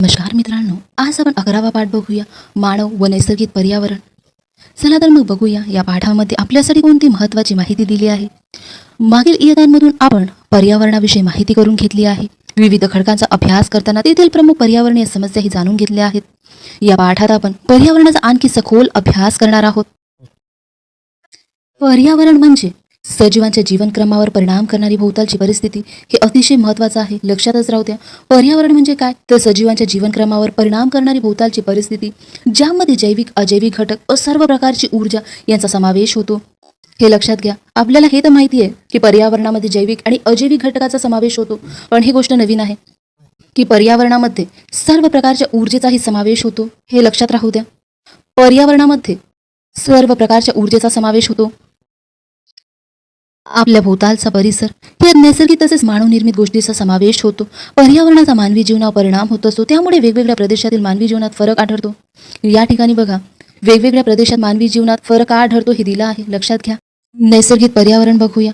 नमस्कार मित्रांनो आज आपण अकरावा पाठ बघूया मानव व नैसर्गिक पर्यावरण. चला तर मग बघूया या पाठामध्ये आपल्यासाठी कोणती महत्त्वाची माहिती दिली आहे? मागील इयतांमधून आपण पर्यावरणाविषयी माहिती करून घेतली आहे. विविध खडकांचा अभ्यास करताना तेथील प्रमुख पर्यावरणीय समस्याही जाणून घेतल्या आहेत. या पाठात आपण पर्यावरणाचा आणखी सखोल अभ्यास करणार आहोत. पर्यावरण म्हणजे सजीवांच्या जीवनक्रमावर परिणाम करणारी भोवतालची परिस्थिती हे अतिशय महत्त्वाचं आहे. लक्षातच राहू द्या. पर्यावरण म्हणजे काय? तर सजीवांच्या जीवनक्रमावर परिणाम करणारी भोवतालची परिस्थिती ज्यामध्ये जैविक अजैविक घटक व सर्व प्रकारची ऊर्जा यांचा समावेश होतो. हे लक्षात घ्या. आपल्याला हे तर माहिती आहे की पर्यावरणामध्ये जैविक आणि अजैविक घटकाचा समावेश होतो. पण ही गोष्ट नवीन आहे की पर्यावरणामध्ये सर्व प्रकारच्या ऊर्जेचाही समावेश होतो. हे लक्षात राहू द्या. पर्यावरणामध्ये सर्व प्रकारच्या ऊर्जेचा समावेश होतो. आपल्या भोवतालचा परिसर. यात नैसर्गिक तसेच मानवनिर्मित गोष्टीचा समावेश होतो. पर्यावरणाचा मानवी जीवनावर परिणाम होत असतो. त्यामुळे वेगवेगळ्या प्रदेशातील मानवी जीवनात फरक आढळतो. या ठिकाणी बघा वेगवेगळ्या प्रदेशात मानवी जीवनात फरक का आढळतो हे दिलं आहे. लक्षात घ्या. नैसर्गिक पर्यावरण बघूया.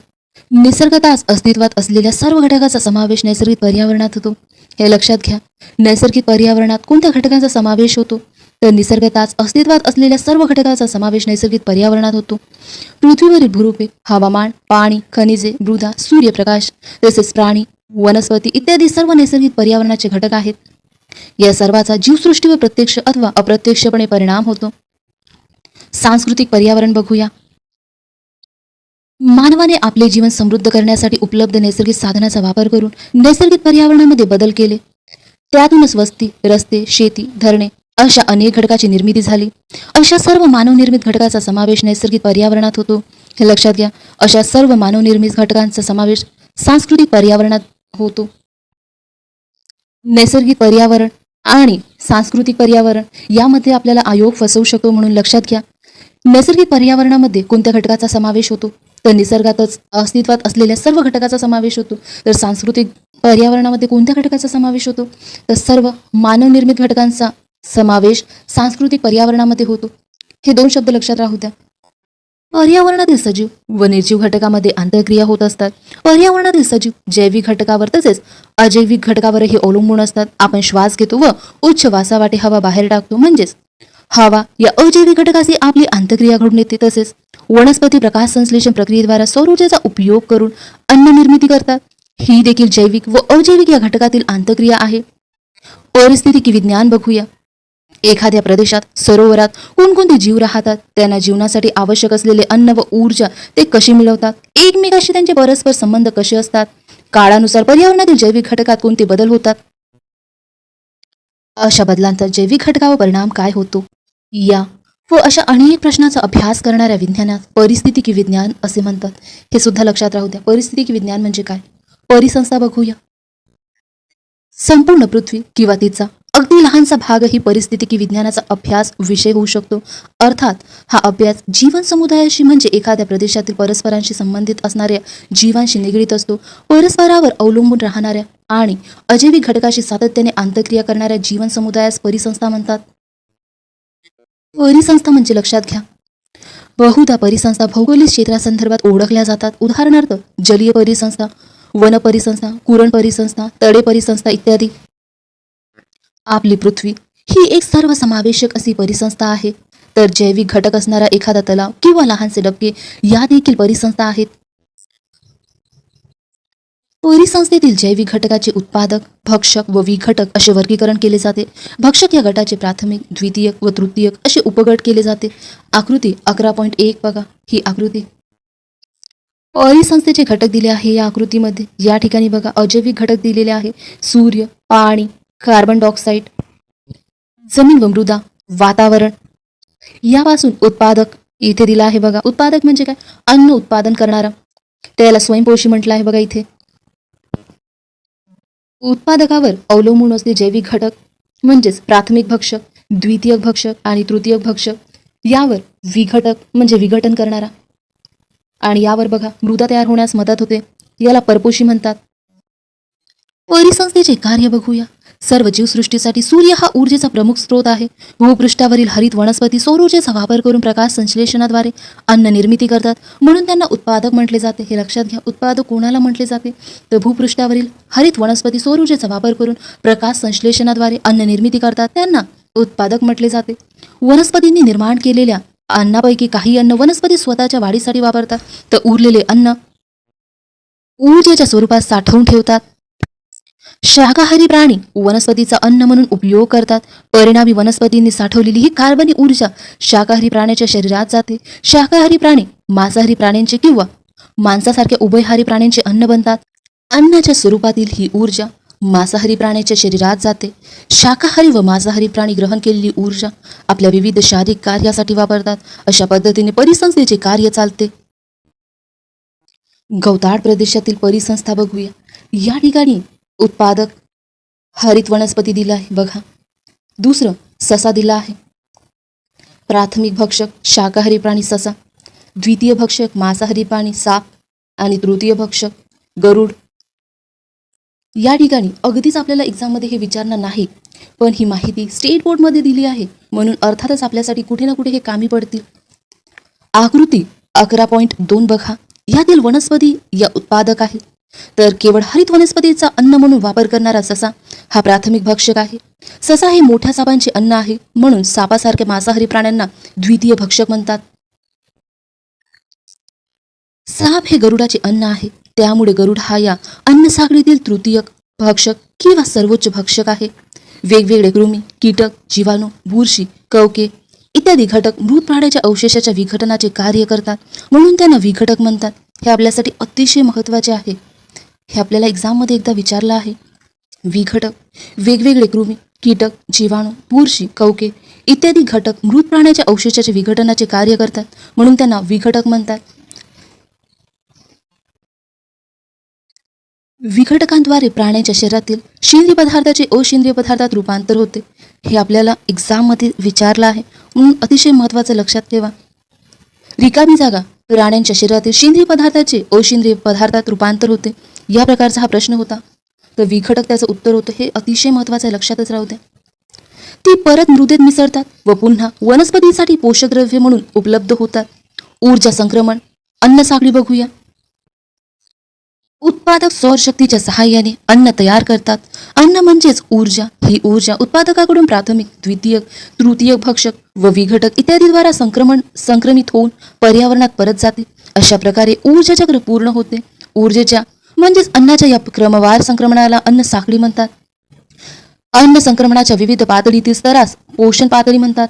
निसर्गताच अस्तित्वात असलेल्या सर्व घटकाचा समावेश नैसर्गिक पर्यावरणात होतो. हे लक्षात घ्या. नैसर्गिक पर्यावरणात कोणत्या घटकांचा समावेश होतो? तर निसर्गताच अस्तित्वात असलेल्या सर्व घटकाचा समावेश नैसर्गिक पर्यावरणात होतो. पृथ्वीवरील भूरूपे हवामान पाणी खनिजे मृदा सूर्यप्रकाश तसेच प्राणी वनस्पती इत्यादी सर्व नैसर्गिक पर्यावरणाचे घटक आहेत. या सर्वाचा जीवसृष्टीवर प्रत्यक्ष अथवा अप्रत्यक्षपणे परिणाम होतो. सांस्कृतिक पर्यावरण बघूया. मानवाने आपले जीवन समृद्ध करण्यासाठी उपलब्ध नैसर्गिक साधनाचा वापर करून नैसर्गिक पर्यावरणामध्ये बदल केले. त्यातूनच वस्ती रस्ते शेती धरणे अशा अनेक घटकाची निर्मिती झाली. अशा सर्व मानवनिर्मित घटकाचा समावेश नैसर्गिक पर्यावरणात होतो. हे लक्षात घ्या अशा सर्व मानवनिर्मित घटकांचा समावेश सांस्कृतिक पर्यावरणात होतो. नैसर्गिक पर्यावरण आणि सांस्कृतिक पर्यावरण यामध्ये आपल्याला आयोग फसवू शकतो म्हणून लक्षात घ्या. नैसर्गिक पर्यावरणामध्ये कोणत्या घटकाचा समावेश होतो? तर निसर्गातच अस्तित्वात असलेल्या सर्व घटकाचा समावेश होतो. तर सांस्कृतिक पर्यावरणामध्ये कोणत्या घटकाचा समावेश होतो? तर सर्व मानवनिर्मित घटकांचा समावेश सांस्कृतिक पर्यावरणामध्ये होतो. हे दोन शब्द लक्षात राहू द्या. पर्यावरणातील सजीव व निर्जीव घटकामध्ये आंतरक्रिया होत असतात. पर्यावरणातील सजीव जैविक घटकावर तसेच अजैविक घटकावरही अवलंबून असतात. आपण श्वास घेतो व उच्च वासावाटे हवा बाहेर टाकतो. म्हणजेच हवा या अजैविक घटकाची आपली आंतरक्रिया घडून येते. तसेच वनस्पती प्रकाश संश्लेषण प्रक्रियेद्वारा सौर ऊर्जेचा उपयोग करून अन्न निर्मिती करतात. ही देखील जैविक व अजैविक या घटकातील आंतरक्रिया आहे. परिस्थितिकी विज्ञान बघूया. एखाद्या प्रदेशात सरोवरात कोणकोणते जीव राहतात त्यांना जीवनासाठी आवश्यक असलेले अन्न व ऊर्जा ते कशी मिळवतात एकमेकाशी त्यांचे परस्पर संबंध कसे असतात काळानुसार पर्यावरणातील जैविक घटकात कोणते बदल होतात? अशा बदलांचा जैविक घटकावर परिणाम काय होतो? या व अशा अनेक प्रश्नांचा अभ्यास करणाऱ्या विज्ञानात परिस्थितिकी विज्ञान असे म्हणतात. हे सुद्धा लक्षात राहू द्या. परिस्थितिकी विज्ञान म्हणजे काय? परिसंस्था बघूया. संपूर्ण पृथ्वी किंवा तिचा अगदी लहानसा भाग ही परिस्थितिकी विज्ञानाचा अभ्यास विषय होऊ शकतो. अर्थात हा अभ्यास जीवन समुदायाशी म्हणजे एखाद्या प्रदेशातील परस्परांशी संबंधित असणाऱ्या जीवांशी निगडीत असतो. परस्परावर अवलंबून राहणाऱ्या आणि अजैविक घटकाशी सातत्याने आंतरक्रिया करणाऱ्या जीवन समुदायास परिसंस्था म्हणतात. परिसंस्था म्हणजे लक्षात घ्या. बहुधा परिसंस्था भौगोलिक क्षेत्रासंदर्भात ओळखल्या जातात. उदाहरणार्थ जलीय परिसंस्था वन परिसंस्था कुरण परिसंस्था तडे परिसंस्था इत्यादी. आपली पृथ्वी ही एक सर्वसमावेशक अशी परिसंस्था आहे. तर जैविक घटक असणारा एखादा तलाव किंवा लहानसे डबके या देखील परिसंस्था आहेत. परिसंस्थेतील जैविक घटकाचे उत्पादक भक्षक व विघटक असे वर्गीकरण केले जाते. भक्षक या गटाचे प्राथमिक द्वितीयक व तृतीयक असे उपगट केले जाते. आकृती अकरा पॉईंट एक बघा. ही आकृती. परिसंस्थेचे घटक दिले आहे या आकृतीमध्ये. या ठिकाणी बघा अजैविक घटक दिलेले आहे. सूर्य पाणी कार्बन डायऑक्साईड जमीन व मृदा वातावरण. यापासून उत्पादक इथे दिला आहे बघा. उत्पादक म्हणजे काय? अन्न उत्पादन करणारा. त्याला स्वयंपोषी म्हटलं आहे बघा इथे. उत्पादकावर अवलंबून असले जैविक घटक म्हणजेच प्राथमिक भक्षक द्वितीयक भक्षक आणि तृतीयक भक्षक. यावर विघटक म्हणजे विघटन करणारा. आणि यावर बघा मृदा तयार होण्यास मदत होते. याला परपोषी म्हणतात. परिसंस्थेचे कार्य बघूया. सर्व जीवसृष्टीसाठी सूर्य हा ऊर्जेचा प्रमुख स्रोत आहे. भूपृष्ठावरील हरित वनस्पती सौरऊर्जेचा वापर करून प्रकाश संश्लेषणाद्वारे अन्न निर्मिती करतात. म्हणून त्यांना उत्पादक म्हटले जाते. हे लक्षात घ्या उत्पादक कोणाला म्हटले जाते? तर भूपृष्ठावरील हरित वनस्पती सौरऊर्जेचा वापर करून प्रकाश संश्लेषणाद्वारे अन्न निर्मिती करतात. त्यांना उत्पादक म्हटले जाते. वनस्पतींनी निर्माण केलेल्या अन्नापैकी काही अन्न वनस्पती स्वतःच्या वाढीसाठी वापरतात. तर उरलेले अन्न ऊर्जेच्या स्वरूपात साठवून ठेवतात. शाकाहारी प्राणी वनस्पतीचा अन्न म्हणून उपयोग करतात. परिणामी वनस्पतींनी साठवलेली ही कार्बनी ऊर्जा शाकाहारी प्राण्याच्या शरीरात जाते. शाकाहारी प्राणी मांसाहारी प्राण्यांचे किंवा मांसासारख्या उभयहारी प्राण्यांचे अन्न बनतात. अन्नाच्या स्वरूपातील ही ऊर्जा मांसाहारी प्राण्याच्या शरीरात जाते. शाकाहारी व मांसाहारी प्राणी ग्रहण केलेली ऊर्जा आपल्या विविध शारीरिक कार्यासाठी वापरतात. अशा पद्धतीने परिसंस्थेचे कार्य चालते. गवताळ प्रदेशातील परिसंस्था बघूया. या ठिकाणी उत्पादक हरित वनस्पती दिलं आहे. बघा. दुसरं ससा दिला आहे. प्राथमिक भक्षक शाकाहारी प्राणी ससा. द्वितीय भक्षक मांसाहारी प्राणी साप आणि तृतीय भक्षक गरुड. या ठिकाणी अगदीच आपल्याला एक्झाममध्ये हे विचारणार नाही पण ही माहिती स्टेट बोर्डमध्ये दिली आहे. म्हणून अर्थातच आपल्यासाठी कुठे ना कुठे हे कामी पडतील. आकृती अकरा पॉईंट दोन बघा. यातील वनस्पती या उत्पादक आहे. तर केवळ हरित वनस्पतीचा अन्न म्हणून वापर करणारा ससा हा प्राथमिक भक्षक आहे. ससा हे मोठ्या सापांचे अन्न आहे म्हणून सापासारख्या मांसाहारी प्राण्यांना द्वितीय भक्षक म्हणतात. साप हे गरुडाचे अन्न आहे. त्यामुळे गरुड हा या अन्न साखळीतील तृतीय भक्षक किंवा सर्वोच्च भक्षक आहे. वेगवेगळे कृमी कीटक जीवाणू बुरशी कवके इत्यादी घटक मृत प्राण्याच्या अवशेषाच्या विघटनाचे कार्य करतात म्हणून त्यांना विघटक म्हणतात. हे आपल्यासाठी अतिशय महत्त्वाचे आहे. हे आपल्याला एक्झाममध्ये एकदा विचारलं आहे. विघटक वेगवेगळे कृमी कीटक जीवाणू बुरशी कवके इत्यादी घटक मृत प्राण्याच्या अवशेषाच्या विघटनाचे कार्य करतात म्हणून त्यांना विघटक म्हणतात. विघटकांद्वारे प्राण्याच्या शरीरातील सेंद्रिय पदार्थाचे असेंद्रिय पदार्थात रूपांतर होते. हे आपल्याला एक्झाममध्ये विचारलं आहे. म्हणून अतिशय महत्त्वाचं लक्षात ठेवा. रिकामी जागा प्राण्यांच्या शरीरातील सेंद्रिय पदार्थाचे असेंद्रिय पदार्थात रूपांतर होते. या प्रकारचा हा प्रश्न होता. तर विघटक त्याचं उत्तर होतं हे अतिशय महत्त्वाचं आहे, लक्षातच राहू द्या. ती परत मृदेत मिसळतात व पुन्हा वनस्पतीसाठी पोषक द्रव्ये म्हणून उपलब्ध होतात. ऊर्जा संक्रमण अन्न साखळी बघूया. उत्पादक सौरशक्तीच्या सहाय्याने अन्न तयार करतात. अन्न म्हणजेच ऊर्जा. ही ऊर्जा उत्पादकाकडून प्राथमिक द्वितीयक तृतीयक भक्षक व विघटक इत्यादीद्वारा संक्रमण संक्रमित होऊन पर्यावरणात परत जाते. अशा प्रकारे ऊर्जा चक्र पूर्ण होते. ऊर्जेच्या म्हणजेच अन्नाच्या या क्रमवार संक्रमणाला अन्न साखळी म्हणतात. अन्न संक्रमणाच्या विविध पातळीतील स्तरास पोषण पातळी म्हणतात.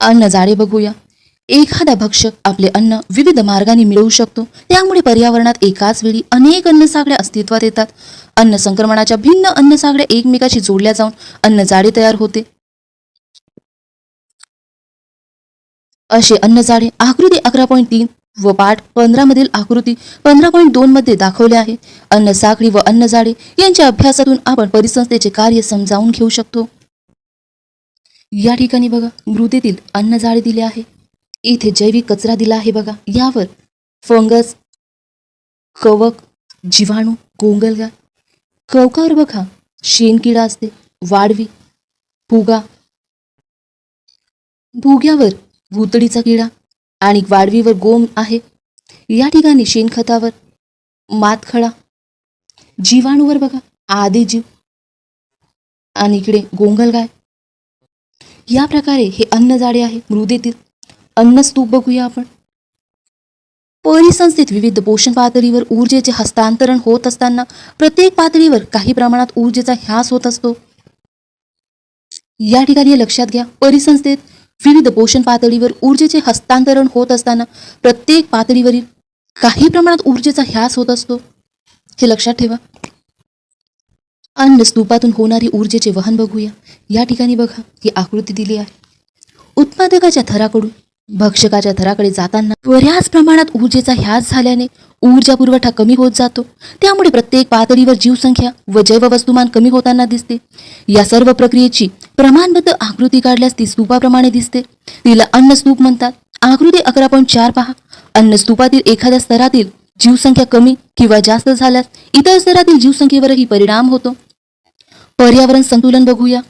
अन्न जाळे बघूया. एखादा भक्षक आपले अन्न विविध मार्गाने मिळवू शकतो. त्यामुळे पर्यावरणात एकाच वेळी अनेक अन्नसाखळ्या अस्तित्वात येतात. अन्न संक्रमणाच्या भिन्न अन्न अन्नसाखळ्या एकमेकाशी जोडल्या जाऊन अन्न जाळे तयार होते. असे अन्नजाळे आकृती अकरा पॉईंट तीन व पाठ पंधरा मधील आकृती पंधरा पॉईंट दोन मध्ये दाखवले आहे. अन्न साखळी व अन्न जाडे यांच्या अभ्यासातून आपण परिसंस्थेचे कार्य समजावून घेऊ शकतो. या ठिकाणी बघा मृदेतील अन्न जाळे दिले आहे. इथे जैविक कचरा दिला आहे बघा. यावर फंगस कवक जीवाणू गोंगलगा कवकावर बघा शेणकिडा असते वाढवी फुगा भुग्यावर भुतडीचा किडा आणि वाडवीवर गोम आहे. या ठिकाणी शेणखतावर मातखळा जीवाणूवर बघा आधी जीव. आणि इकडे गोंगलगाय या प्रकारे हे अन्नजाडे आहे मृदेतील. अन्नस्तूप बघूया आपण. परिसंस्थेत विविध पोषण पातळीवर ऊर्जेचे हस्तांतरण होत असताना प्रत्येक पातळीवर काही प्रमाणात ऊर्जेचा ह्यास होत असतो. या ठिकाणी लक्षात घ्या. परिसंस्थेत विविध पोषण पातळीवर ऊर्जेचे हस्तांतरण होत असताना प्रत्येक पातळीवरील काही प्रमाणात ऊर्जेचा ह्यास होत असतो. हे लक्षात ठेवा. अन्न स्तूपातून होणारी ऊर्जेचे वहन बघूया. या ठिकाणी बघा ही आकृती दिली आहे. उत्पादकाच्या थराकडून भक्षकाच्या थराकडे जाताना बऱ्याच प्रमाणात ऊर्जेचा ह्यास झाल्याने ऊर्जा पुरवठा कमी होत जातो. त्यामुळे प्रत्येक पातळीवर जीवसंख्या व जैववस्तुमान कमी होताना दिसते. या सर्व प्रक्रियेची प्रमाणबद्ध आकृती काढल्यास ती स्तूपाप्रमाणे दिसते. तिला अन्नस्तूप म्हणतात. आकृती अकरा पॉईंट चार पहा. अन्नस्तूपातील एखाद्या स्तरातील जीवसंख्या कमी किंवा जास्त झाल्यास इतर स्तरातील जीवसंख्येवरही परिणाम होतो. पर्यावरण संतुलन बघूया.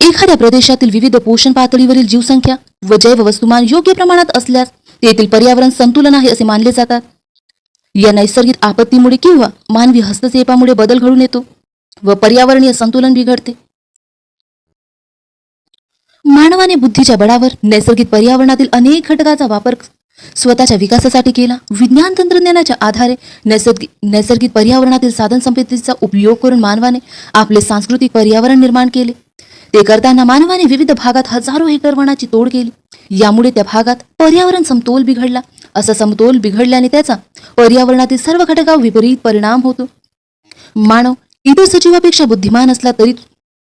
एखाद्या प्रदेशातील विविध पोषण पातळीवरील जीवसंख्या व जैव वस्तुमान योग्य प्रमाणात असल्यास तेथील पर्यावरण संतुलन आहे असे मानले जातात. या नैसर्गिक आपत्तीमुळे किंवा मानवी हस्तक्षेपामुळे बदल घडून येतो व पर्यावरणीय संतुलन बिघडते. मानवाने बुद्धीच्या बळावर नैसर्गिक पर्यावरणातील अनेक घटकाचा वापर स्वतःच्या विकासासाठी केला. विज्ञान तंत्रज्ञानाच्या आधारे नैसर्गिक नैसर्गिक पर्यावरणातील साधन संपत्तीचा उपयोग करून मानवाने आपले सांस्कृतिक पर्यावरण निर्माण केले. ते करताना मानवाने विविध भागात हजारो हेक्टर वनाची तोड केली. यामुळे त्या भागात पर्यावरण समतोल बिघडला. असा समतोल बिघडल्याने त्याचा पर्यावरणातील सर्व घटकावर विपरीत परिणाम होतो. मानव इतर सजीवापेक्षा बुद्धिमान असला तरी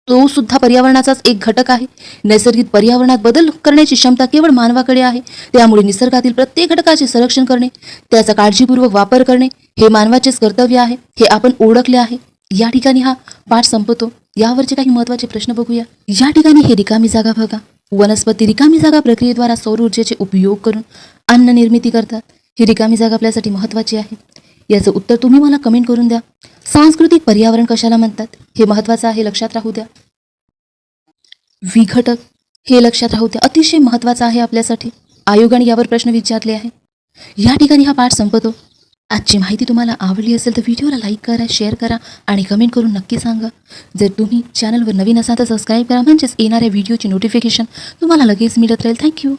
तो सुद्धा पर्यावरणाचाच एक घटक आहे. नैसर्गिक पर्यावरणात बदल करण्याची क्षमता केवळ मानवाकडे आहे. त्यामुळे निसर्गातील प्रत्येक घटकाचे संरक्षण करणे त्याचा काळजीपूर्वक वापर करणे हे मानवाचेच कर्तव्य आहे. हे आपण ओळखले आहे. या ठिकाणी हा पाठ संपतो. यावरचे काही महत्त्वाचे प्रश्न बघूया. या ठिकाणी हे रिकामी जागा बघा. वनस्पती रिकामी जागा प्रक्रियेद्वारा सौर ऊर्जेचे उपयोग करून अन्न निर्मिती करतात. ही रिकामी जागा आपल्यासाठी महत्त्वाची आहे. याचं उत्तर तुम्ही मला कमेंट करून द्या. सांस्कृतिक पर्यावरण कशाला म्हणतात? हे महत्त्वाचं आहे लक्षात राहू द्या. विघटक हे लक्षात राहू द्या. अतिशय महत्त्वाचं आहे आपल्यासाठी. आयोगाने यावर प्रश्न विचारले आहे या ठिकाणी हा पाठ संपतो. आजची माहिती तुम्हाला आवडली असेल तर व्हिडिओला लाईक करा शेअर करा आणि कमेंट करून नक्की सांगा. जर तुम्ही चॅनलवर नवीन असाल तर सबस्क्राईब करा. म्हणजेच येणाऱ्या व्हिडिओची नोटिफिकेशन तुम्हाला लगेच मिळत राहील. थँक्यू